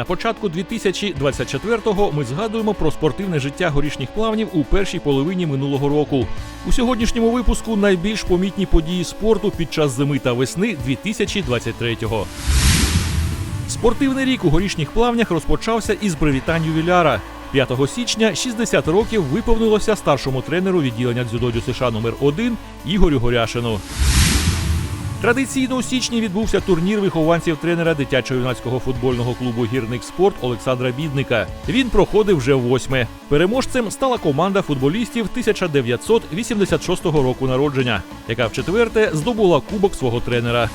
На початку 2024-го ми згадуємо про спортивне життя горішніх плавнів у першій половині минулого року. У сьогоднішньому випуску найбільш помітні події спорту під час зими та весни 2023-го. Спортивний рік у горішніх плавнях розпочався із привітань ювіляра. 5 січня 60 років виповнилося старшому тренеру відділення дзюдо США номер 1 Ігорю Горяшину. Традиційно у січні відбувся турнір вихованців тренера дитячо-юнацького футбольного клубу Гірник Спорт Олександра Бідника. Він проходив вже восьме. Переможцем стала команда футболістів 1986 року народження, яка в четверте здобула кубок свого тренера.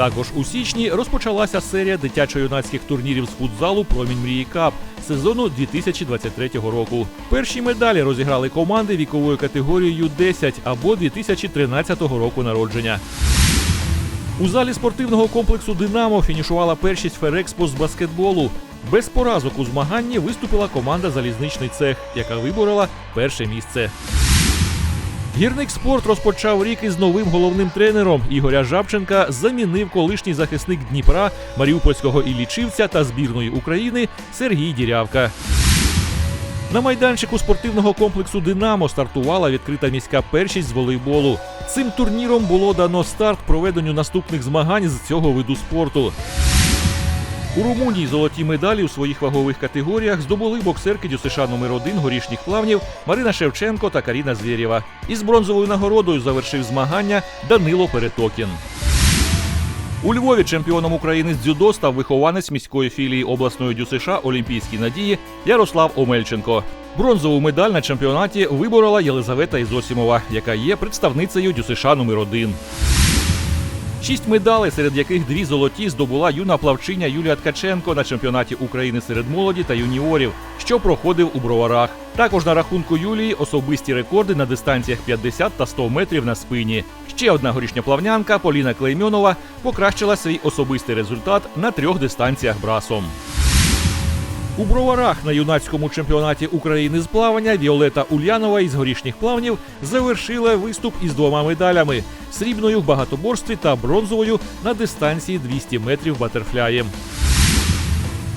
Також у січні розпочалася серія дитячо-юнацьких турнірів з футзалу Промінь мрії Кап сезону 2023 року. Перші медалі розіграли команди віковою категорією 10 або 2013 року народження. У залі спортивного комплексу Динамо фінішувала першість Ферекспо з баскетболу. Без поразок у змаганні виступила команда Залізничний цех, яка виборола перше місце. Гірник спорт розпочав рік із новим головним тренером. Ігоря Жабченка замінив колишній захисник Дніпра, Маріупольського Іллічівця та збірної України Сергій Дірявка. На майданчику спортивного комплексу Динамо стартувала відкрита міська першість з волейболу. Цим турніром було дано старт проведенню наступних змагань з цього виду спорту. У Румунії золоті медалі у своїх вагових категоріях здобули боксерки ДЮСШ номер 1 горішніх плавнів Марина Шевченко та Каріна Звєрєва. Із бронзовою нагородою завершив змагання Данило Перетокін. У Львові чемпіоном України з дзюдо став вихованець міської філії обласної ДЮСШ Олімпійські надії Ярослав Омельченко. Бронзову медаль на чемпіонаті виборола Єлизавета Ізосімова, яка є представницею ДЮСШ номер 1 Шість медалей, серед яких дві золоті здобула юна плавчиня Юлія Ткаченко на чемпіонаті України серед молоді та юніорів, що проходив у броварах. Також на рахунку Юлії особисті рекорди на дистанціях 50 та 100 метрів на спині. Ще одна горішня плавнянка Поліна Клеймьонова покращила свій особистий результат на трьох дистанціях брасом. У броварах на юнацькому чемпіонаті України з плавання Віолета Ульянова із горішніх плавнів завершила виступ із двома медалями: срібною в багатоборстві та бронзовою на дистанції 200 метрів батерфляєм.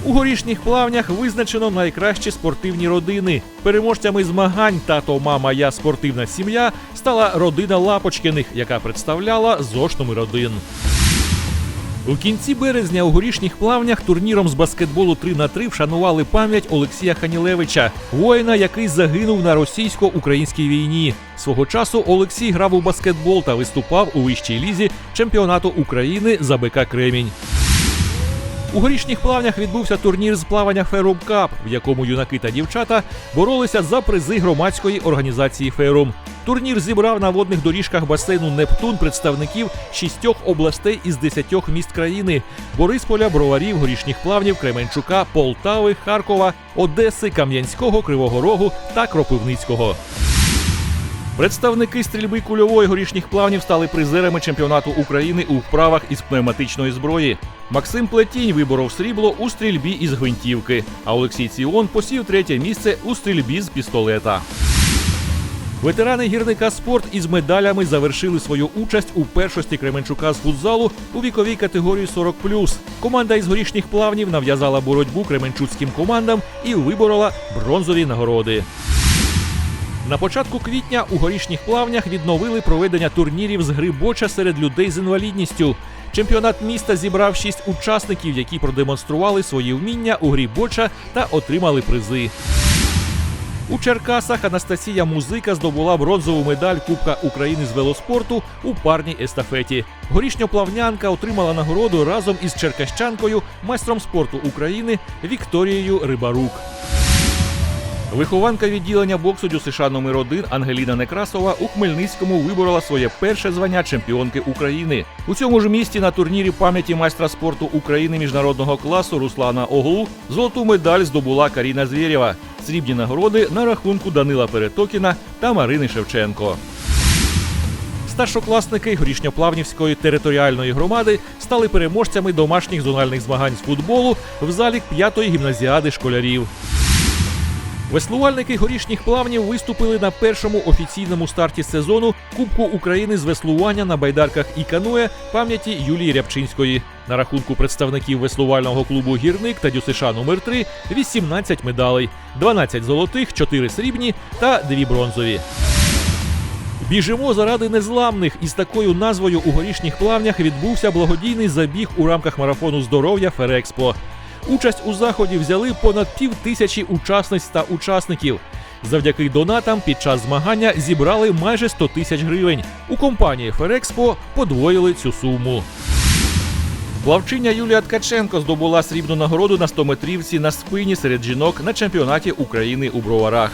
У горішніх плавнях визначено найкращі спортивні родини. Переможцями змагань тато, мама, я спортивна сім'я стала родина Лапочкиних, яка представляла ЗОШ номер 1 у кінці березня у горішніх плавнях турніром з баскетболу 3 на 3 вшанували пам'ять Олексія Ханілевича, воїна, який загинув на російсько-українській війні. Свого часу Олексій грав у баскетбол та виступав у вищій лізі чемпіонату України за БК Кремінь. У горішніх плавнях відбувся турнір з плавання Ферум Кап, в якому юнаки та дівчата боролися за призи громадської організації Ферум. Турнір зібрав на водних доріжках басейну Нептун представників шістьох областей із десятьох міст країни: Борисполя, Броварів, Горішніх плавнів, Кременчука, Полтави, Харкова, Одеси, Кам'янського, Кривого Рогу та Кропивницького. Представники стрільби кульової горішніх плавнів стали призерами чемпіонату України у вправах із пневматичної зброї. Максим Плетінь виборов срібло у стрільбі із гвинтівки, а Олексій Ціон посів третє місце у стрільбі з пістолета. Ветерани гірника спорт із медалями завершили свою участь у першості Кременчука з футзалу у віковій категорії 40+. Команда із горішніх плавнів нав'язала боротьбу кременчуцьким командам і виборола бронзові нагороди. На початку квітня у горішніх плавнях відновили проведення турнірів з гри боча серед людей з інвалідністю. Чемпіонат міста зібрав шість учасників, які продемонстрували свої вміння у грі боча та отримали призи. У Черкасах Анастасія Музика здобула бронзову медаль Кубка України з велоспорту у парній естафеті. Горішньоплавнянка отримала нагороду разом із черкащанкою, майстром спорту України Вікторією Рибарук. Вихованка відділення боксу ДЮСШ номер 1 Ангеліна Некрасова у Хмельницькому виборола своє перше звання чемпіонки України. У цьому ж місті на турнірі пам'яті майстра спорту України міжнародного класу Руслана Оглу золоту медаль здобула Каріна Звєрєва. Срібні нагороди на рахунку Данила Перетокіна та Марини Шевченко. Старшокласники Горішньоплавнівської територіальної громади стали переможцями домашніх зональних змагань з футболу в залі п'ятої гімназіади школярів. Веслувальники горішніх плавнів виступили на першому офіційному старті сезону Кубку України з веслування на байдарках і каноє пам'яті Юлії Рябчинської. На рахунку представників веслувального клубу Гірник та ДЮСШ номер 3 18 медалей, 12 золотих, 4 срібні та 2 бронзові. Біжимо заради незламних із такою назвою у горішніх плавнях відбувся благодійний забіг у рамках марафону здоров'я Ферекспо. Участь у заході взяли понад пів тисячі учасниць та учасників. Завдяки донатам під час змагання зібрали майже 100 тисяч гривень. У компанії Ферекспо подвоїли цю суму. Плавчиня Юлія Ткаченко здобула срібну нагороду на 100-метрівці на спині серед жінок на чемпіонаті України у Броварах.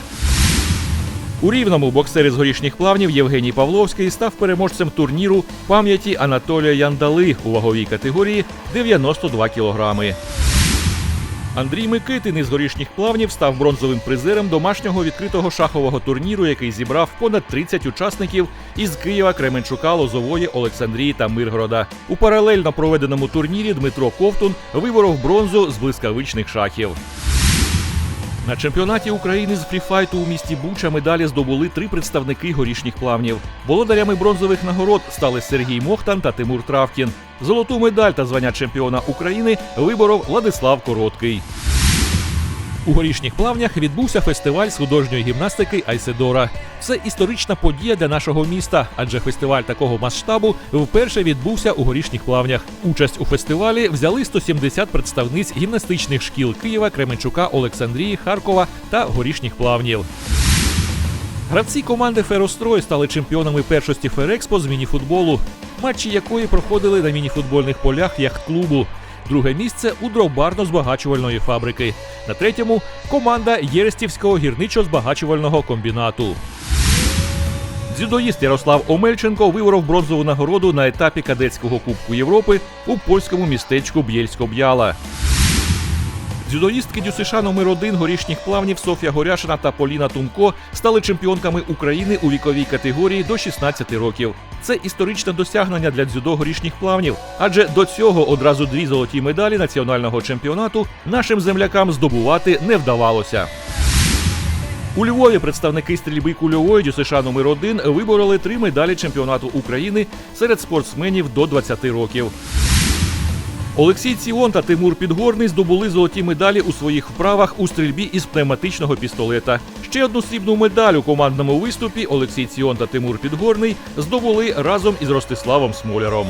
У рівному боксер з горішніх плавнів Євгеній Павловський став переможцем турніру пам'яті Анатолія Яндали у ваговій категорії 92 кілограми. Андрій Микитин із горішніх плавнів став бронзовим призером домашнього відкритого шахового турніру, який зібрав понад 30 учасників із Києва, Кременчука, Лозової, Олександрії та Миргорода. У паралельно проведеному турнірі Дмитро Ковтун виборов бронзу з блискавичних шахів. На чемпіонаті України з фріфайту у місті Буча медалі здобули три представники горішніх плавнів. Володарями бронзових нагород стали Сергій Мохтан та Тимур Травкін. Золоту медаль та звання чемпіона України виборов Владислав Короткий. У горішніх плавнях відбувся фестиваль з художньої гімнастики Айседора. Це історична подія для нашого міста, адже фестиваль такого масштабу вперше відбувся у горішніх плавнях. Участь у фестивалі взяли 170 представниць гімнастичних шкіл Києва, Кременчука, Олександрії, Харкова та горішніх плавнів. Гравці команди Ферострой стали чемпіонами першості Ферекспо з мініфутболу, матчі якої проходили на мініфутбольних полях яхт-клубу. Друге місце у дровбарно-збагачувальної фабрики. На третьому команда Єрестівського гірничо-збагачувального комбінату. Дзюдоїст Ярослав Омельченко виборов бронзову нагороду на етапі кадетського Кубку Європи у польському містечку Б'єльсько-Б'яла. Дзюдоїстки ДЮСШ номер 1 горішніх плавнів Софія Горяшина та Поліна Тумко стали чемпіонками України у віковій категорії до 16 років. Це історичне досягнення для дзюдо горішніх плавнів, адже до цього одразу дві золоті медалі національного чемпіонату нашим землякам здобувати не вдавалося. У Львові представники стрільби кульової ДЮСШ номер 1 вибороли три медалі чемпіонату України серед спортсменів до 20 років. Олексій Ціон та Тимур Підгорний здобули золоті медалі у своїх вправах у стрільбі із пневматичного пістолета. Ще одну срібну медаль у командному виступі Олексій Ціон та Тимур Підгорний здобули разом із Ростиславом Смоляром.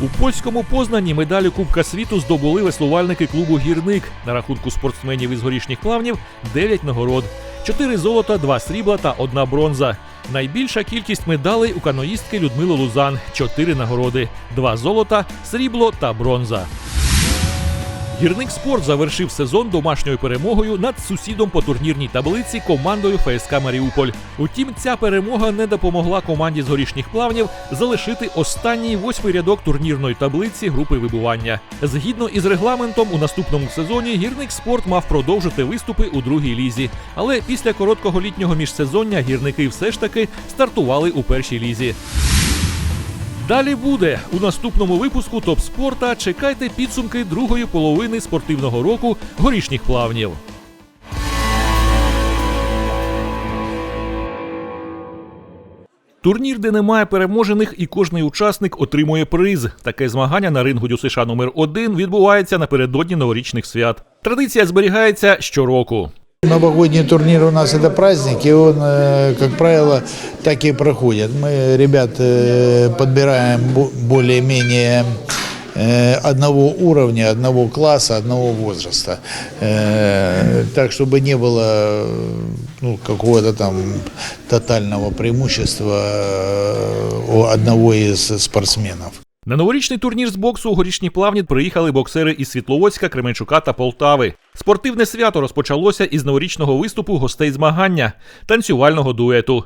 У польському Познані медалі Кубка світу здобули веслувальники клубу Гірник. На рахунку спортсменів із горішніх плавнів 9 нагород, 4 золота, 2 срібла та 1 бронза. Найбільша кількість медалей у каноїстки Людмили Лузан чотири нагороди, два золота, срібло та бронза. Гірник спорт завершив сезон домашньою перемогою над сусідом по турнірній таблиці командою ФСК Маріуполь. Утім, ця перемога не допомогла команді з горішніх плавнів залишити останній восьмий рядок турнірної таблиці групи вибування. Згідно із регламентом, у наступному сезоні гірник спорт мав продовжити виступи у другій лізі. Але після короткого літнього міжсезоння гірники все ж таки стартували у першій лізі. Далі буде у наступному випуску топ спорта. Чекайте підсумки другої половини спортивного року горішніх плавнів. Турнір, де немає переможених, і кожний учасник отримує приз. Таке змагання на рингу ДЮСШ номер 1 відбувається напередодні новорічних свят. Традиція зберігається щороку. Новогодний турнир у нас это праздник, и он, э, как правило, так и проходит. Мы ребят э, подбираем бо- более-менее э, одного уровня, одного класса, одного возраста. Э, Так, чтобы не было э, ну, какого-то там тотального преимущества э, у одного из спортсменов. На новорічний турнір з боксу у горішні плавні приїхали боксери із Світловодська, Кременчука та Полтави. Спортивне свято розпочалося із новорічного виступу гостей змагання танцювального дуету.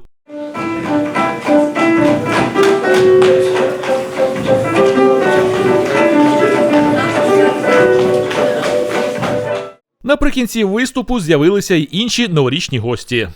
Наприкінці виступу з'явилися й інші новорічні гості.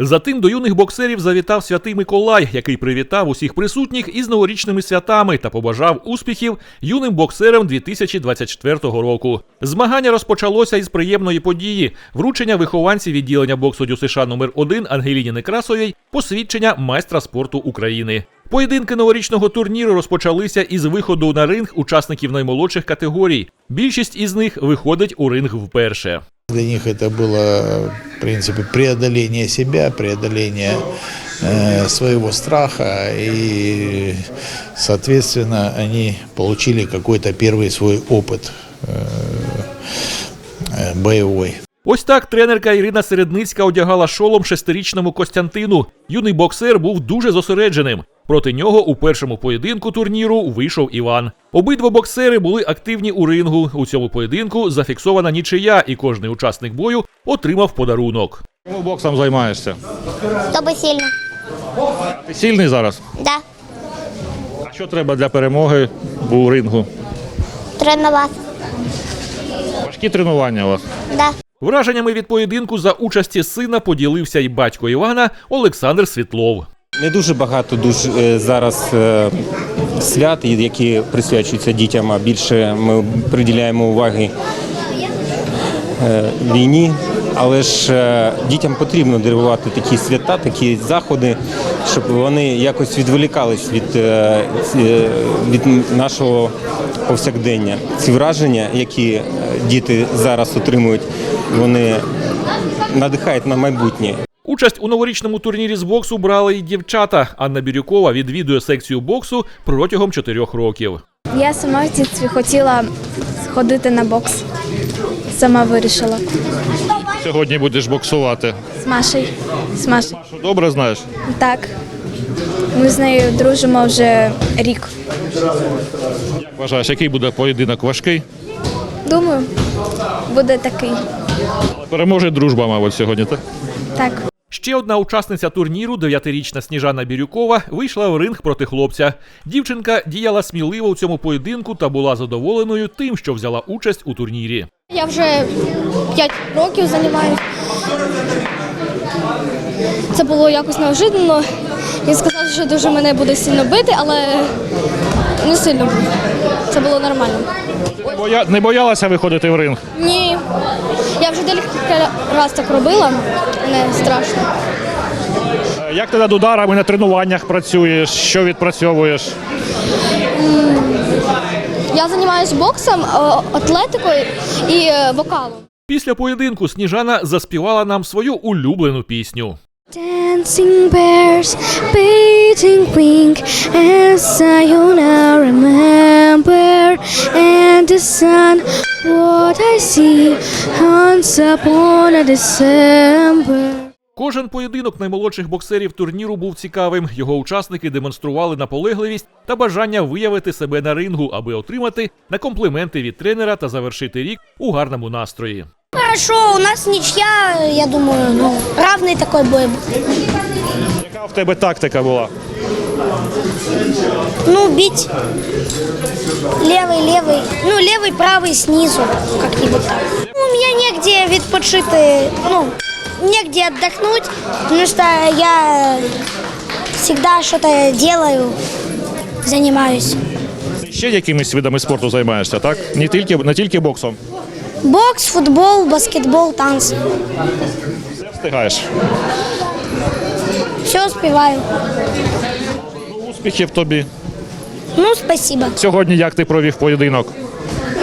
Затим до юних боксерів завітав святий Миколай, який привітав усіх присутніх із новорічними святами та побажав успіхів юним боксерам 2024 року. Змагання розпочалося із приємної події вручення вихованці відділення боксу ДЮСШ номер 1 Ангеліні Некрасовій посвідчення майстра спорту України. Поєдинки новорічного турніру розпочалися із виходу на ринг учасників наймолодших категорій. Більшість із них виходить у ринг вперше. Для них это было, в принципе, преодоление себя, преодоление э, своего страха, и, соответственно, они получили какой-то первый свой опыт э, э, боевой. Ось так тренерка Ірина Середницька одягала шолом шестирічному Костянтину. Юний боксер був дуже зосередженим. Проти нього у першому поєдинку турніру вийшов Іван. Обидва боксери були активні у рингу. У цьому поєдинку зафіксована нічия, і кожний учасник бою отримав подарунок. Чому боксом займаєшся? Чтобы сильно. Ти сильний зараз. Да. А що треба для перемоги у рингу? Тренироваться. Важкі тренування у вас. Да. Враженнями від поєдинку за участі сина поділився й батько Івана Олександр Світлов. Не дуже багато дуже е, зараз е, свят, які присвячуються дітям, а більше ми приділяємо уваги е, війні. Але ж дітям потрібно дарувати такі свята, такі заходи, щоб вони якось відволікались від, від нашого повсякдення. Ці враження, які діти зараз отримують, вони надихають на майбутнє. Участь у новорічному турнірі з боксу брали й дівчата. Анна Бірюкова відвідує секцію боксу протягом чотирьох років. Я сама в дитинстві хотіла ходити на бокс. Сама вирішила. Сьогодні будеш боксувати. З Машею. З Машею. Добре знаєш? Так. Ми з нею дружимо вже рік. Як вважаєш, який буде поєдинок важкий? Думаю, буде такий. Переможе дружба, мабуть, сьогодні. Так Так. Ще одна учасниця турніру, дев'ятирічна Сніжана Бірюкова, вийшла в ринг проти хлопця. Дівчинка діяла сміливо у цьому поєдинку та була задоволеною тим, що взяла участь у турнірі. Я вже 5 років займаюся. Це було якось неожиданно. Він сказав, що дуже мене буде сильно бити, але не сильно. Це було нормально. Не боялася виходити в ринг. Ні. Я вже декілька разів так робила, не страшно. Як ти над ударами на тренуваннях працюєш? Що відпрацьовуєш? Я займаюся боксом, е, атлетикою і е, вокалом. Після поєдинку Сніжана заспівала нам свою улюблену пісню. Dancing bears, beating wing, and sayonara remember, and the sun, what I see, once upon a December. Кожен поєдинок наймолодших боксерів турніру був цікавим. Його учасники демонстрували наполегливість та бажання виявити себе на рингу, аби отримати на компліменти від тренера та завершити рік у гарному настрої. Хорошо, у нас ничья, я думаю, ну, равный такой бой будет. Яка в тебе тактика була? Ну, бить левый, левый, ну, левый, правый снизу, как-нибудь так. Ну, у меня негде відпочити, ну, негде отдохнуть, потому что я всегда что-то делаю, занимаюсь. Ще якимись видами спорту займаєшся, так? Не тільки не тільки боксом. Бокс, футбол, баскетбол, танцы. Все встигаєш. Все успеваю. Успіхів тобі. Ну, спасибо. Сьогодні як ти провів поєдинок?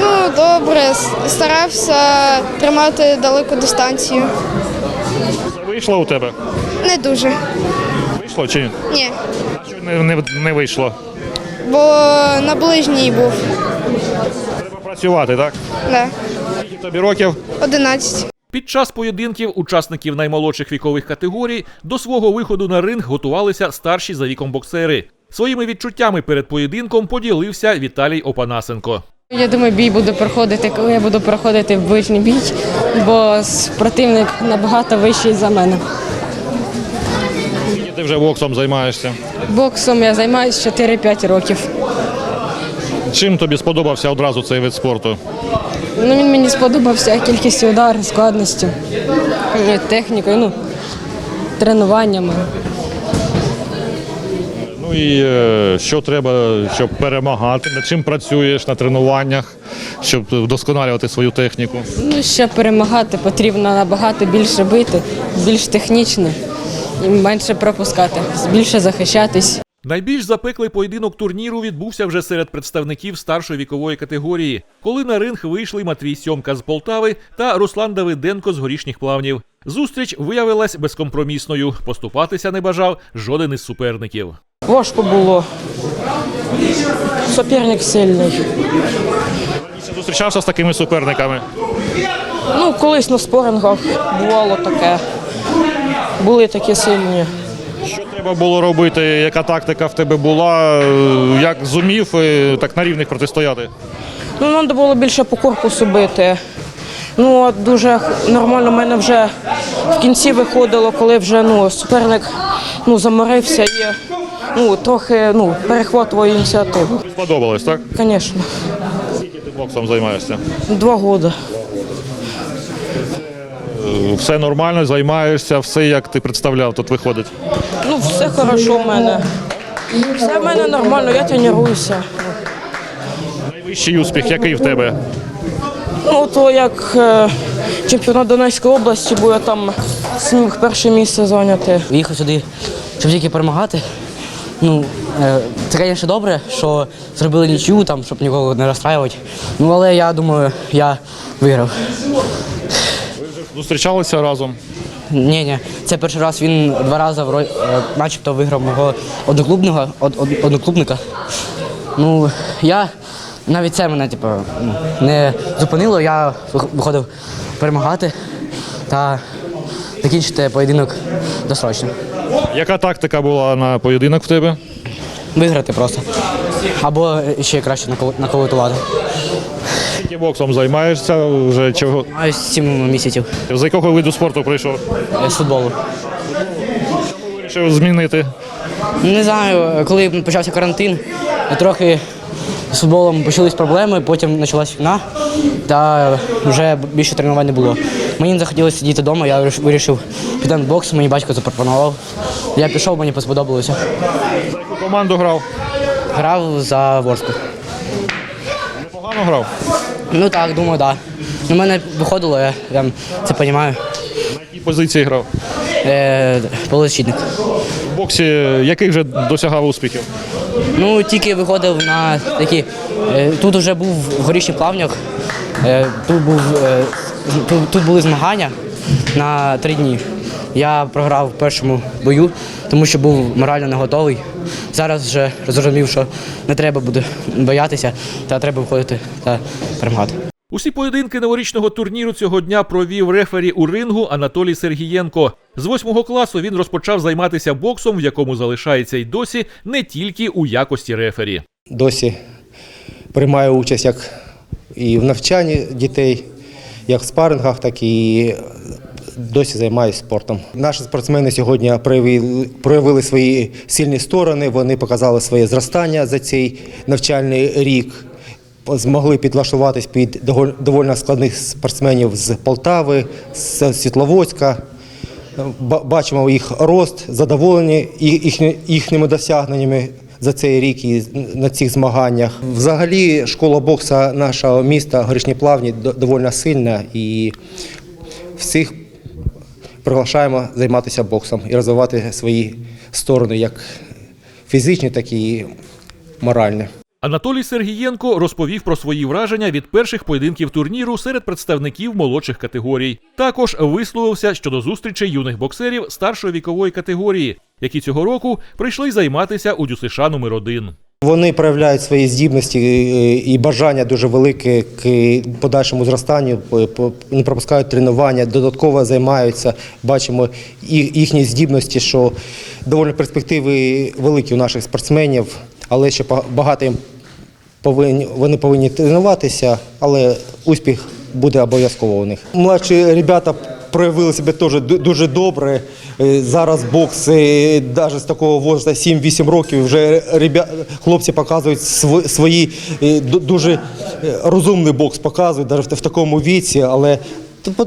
Ну, добре, старався тримати далеку дистанцію. Вийшло у тебе? Не дуже. Вийшло чи ні? Ні. А що не, не, не вийшло? Бо на ближній був. Треба працювати, так? Да. Скільки тобі років? 11. Під час поєдинків учасників наймолодших вікових категорій до свого виходу на ринг готувалися старші за віком боксери. Своїми відчуттями перед поєдинком поділився Віталій Опанасенко. Я думаю, бій буде проходити, коли я буду проходити в ближній бій, бо противник набагато вищий за мене. Ти вже боксом займаєшся? Боксом я займаюся 4-5 років. Чим тобі сподобався одразу цей вид спорту? Ну, він мені сподобався кількістю ударів, складністю, е, технікою. Ну, тренуваннями. Ну і е, що треба, щоб перемагати, над чим працюєш на тренуваннях, щоб вдосконалювати свою техніку. Ну, щоб перемагати, потрібно набагато більше бити, більш технічно і менше пропускати, більше захищатись. Найбільш запеклий поєдинок турніру відбувся вже серед представників старшої вікової категорії, коли на ринг вийшли Матвій Сьомка з Полтави та Руслан Давиденко з горішніх плавнів. Зустріч виявилась безкомпромісною. Поступатися не бажав жоден із суперників. Важко було. Суперник сильний. Зустрічався з такими суперниками? Ну, колись на спорингах бувало таке. Були такі сильні. Що треба було робити? Яка тактика в тебе була? Як зумів е, так на рівних протистояти? Ну, треба було більше по корпусу бити. Ну, от дуже нормально в мене вже в кінці виходило, коли вже ну, суперник ну, заморився і ну, трохи ну, перехватував ініціативу. Сподобалось, так? Звісно, Скільки ти боксом займаєшся? два роки. Е, Все нормально, займаєшся, все як ти представляв, тут виходить. Ну, все хорошо в мене. Все в мене нормально, я тренуюся. Найвищий успіх, який в тебе? Ну, то як е, чемпіонат Донецької області, бо я там зміг перше місце зайняти. Їхав сюди, щоб тільки перемагати. Ну, е, це, звісно, добре, що зробили нічю, там, щоб нікого не розстраювати. Ну, але я думаю, я виграв. Зустрічалися разом. Ні, ні, це перший раз він два рази вро- е, начебто виграв мого одноклубного, од, од, одноклубника. Ну, я навіть це мене типу, не зупинило, я виходив перемагати та закінчити поєдинок досрочно. Яка тактика була на поєдинок в тебе? Виграти просто. Або ще краще накол- наколотувати. Скільки боксом займаєшся? Вже чого? Маю сім місяців З якого виду спорту прийшов? е, з футболу. Вирішив змінити. Не знаю, коли почався карантин, трохи з футболом почались проблеми, потім почалась війна, та вже більше тренувань не було. Мені не захотілося сидіти вдома, я вирішив піти на бокс, мені батько запропонував. Я пішов, мені сподобалося. За яку команду грав? Грав за Ворску. Непогано грав. Ну так, думаю, так. Да. У мене виходило, я, я це розумію. На якій позиції грав? Е, полузащитник. В боксі яких вже досягав успіхів? Ну, тільки виходив на такі. е, Тут вже був в горішніх плавнях. е, Тут був е, тут, були змагання на три дні. Я програв в першому бою, тому що був морально не готовий. Зараз вже зрозумів, що не треба буде боятися, та треба виходити та перемагати. Усі поєдинки новорічного турніру цього дня провів рефері у рингу Анатолій Сергієнко. З восьмого класу він розпочав займатися боксом, в якому залишається й досі не тільки у якості рефері. досі приймаю участь як і в навчанні дітей, як в спарингах, так і досі займаюся спортом. Наші спортсмени сьогодні проявили, проявили свої сильні сторони, вони показали своє зростання за цей навчальний рік. Змогли підлаштуватись під доволі складних спортсменів з Полтави, з Світловодська. Ба- Бачимо їх рост, задоволені їхні- їхніми досягненнями за цей рік і на цих змаганнях. Взагалі, школа бокса нашого міста Горішні Плавні доволі сильна і всіх приглашаємо займатися боксом і розвивати свої сторони, як фізичні, так і моральні. Анатолій Сергієнко розповів про свої враження від перших поєдинків турніру серед представників молодших категорій. Також висловився щодо зустрічей юних боксерів старшої вікової категорії, які цього року прийшли займатися у ДЮСШ номер 1 Вони проявляють свої здібності е, і бажання дуже велике к подальшому зростанню, по- не пропускають тренування, додатково займаються. Бачимо їхні здібності, що доволі перспективи великі у наших спортсменів, але ще багато їм повинні, вони повинні тренуватися, але успіх буде обов'язково у них. Младші ребята проявили себе теж дуже добре. Е, Зараз бокс навіть з такого возраста 7-8 років вже хлопці показують свої е, дуже е, розумний бокс, показують навіть в такому віці, але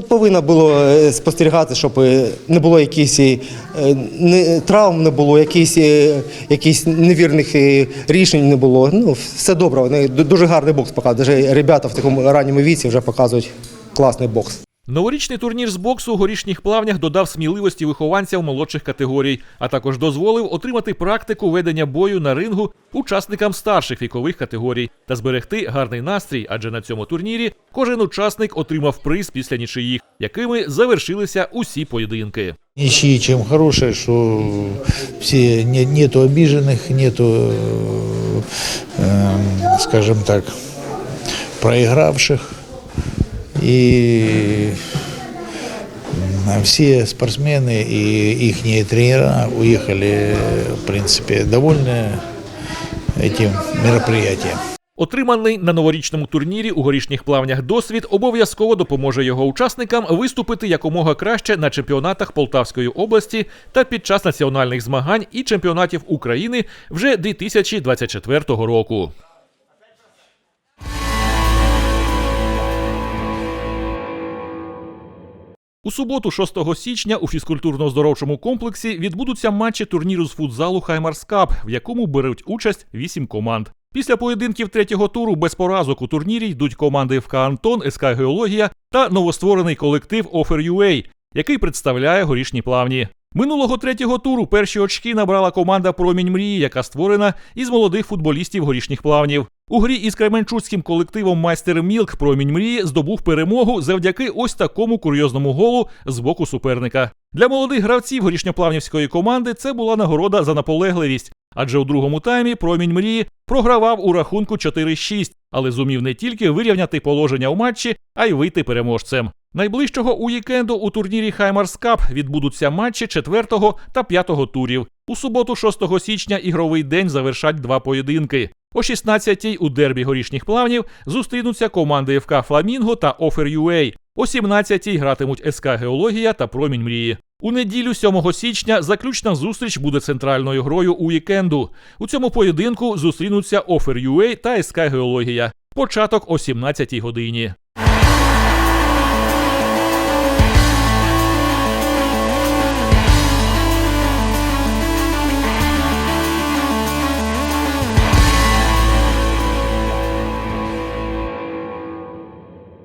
Повинно було е, спостерігати, щоб е, не було якісь е, не, травм, не було якісь, якісь невірних рішень не було. Ну, все добре. Вони дуже гарний бокс показують. Ребята в такому ранньому віці вже показують класний бокс. Новорічний турнір з боксу у горішніх плавнях додав сміливості вихованцям молодших категорій, а також дозволив отримати практику ведення бою на рингу учасникам старших вікових категорій та зберегти гарний настрій, адже на цьому турнірі кожен учасник отримав приз після нічиїх, якими завершилися усі поєдинки. Ничьи чем хорошие, что все не- нету обиженных, нету, э, эм, скажем так, проигравших. И м, все спортсмены и их тренера уехали, в принципе, довольны этим мероприятием. Отриманий на новорічному турнірі у горішніх плавнях досвід обов'язково допоможе його учасникам виступити якомога краще на чемпіонатах Полтавської області та під час національних змагань і чемпіонатів України вже 2024 року. У суботу, 6 січня, у фізкультурно-здоровчому комплексі відбудуться матчі турніру з футзалу Хаймарс Кап, в якому беруть участь 8 команд. Після поєдинків третього туру без поразок у турнірі йдуть команди ФК Антон, СК Геологія та новостворений колектив Offer.ua, який представляє горішні плавні. Минулого третього туру перші очки набрала команда Промінь мрії, яка створена із молодих футболістів горішніх плавнів. У грі із кременчуцьким колективом Майстер Мілк Промінь мрії здобув перемогу завдяки ось такому курйозному голу з боку суперника. Для молодих гравців горішньоплавнівської команди це була нагорода за наполегливість, адже у другому таймі промінь мрії програвав у рахунку 4-6, але зумів не тільки вирівняти положення у матчі, а й вийти переможцем. Найближчого уікенду у турнірі Хаймарс Кап відбудуться матчі 4 та 5 турів. У суботу, 6 січня, ігровий день завершать два поєдинки. О 16-й у дербі горішніх плавнів зустрінуться команди ФК Фламінго та Offer.ua. О 17-й гратимуть СК Геологія та Промінь мрії. У неділю 7 січня заключна зустріч буде центральною грою уікенду. У цьому поєдинку зустрінуться Офер Offer.ua та СК Геологія. Початок о 17-й годині.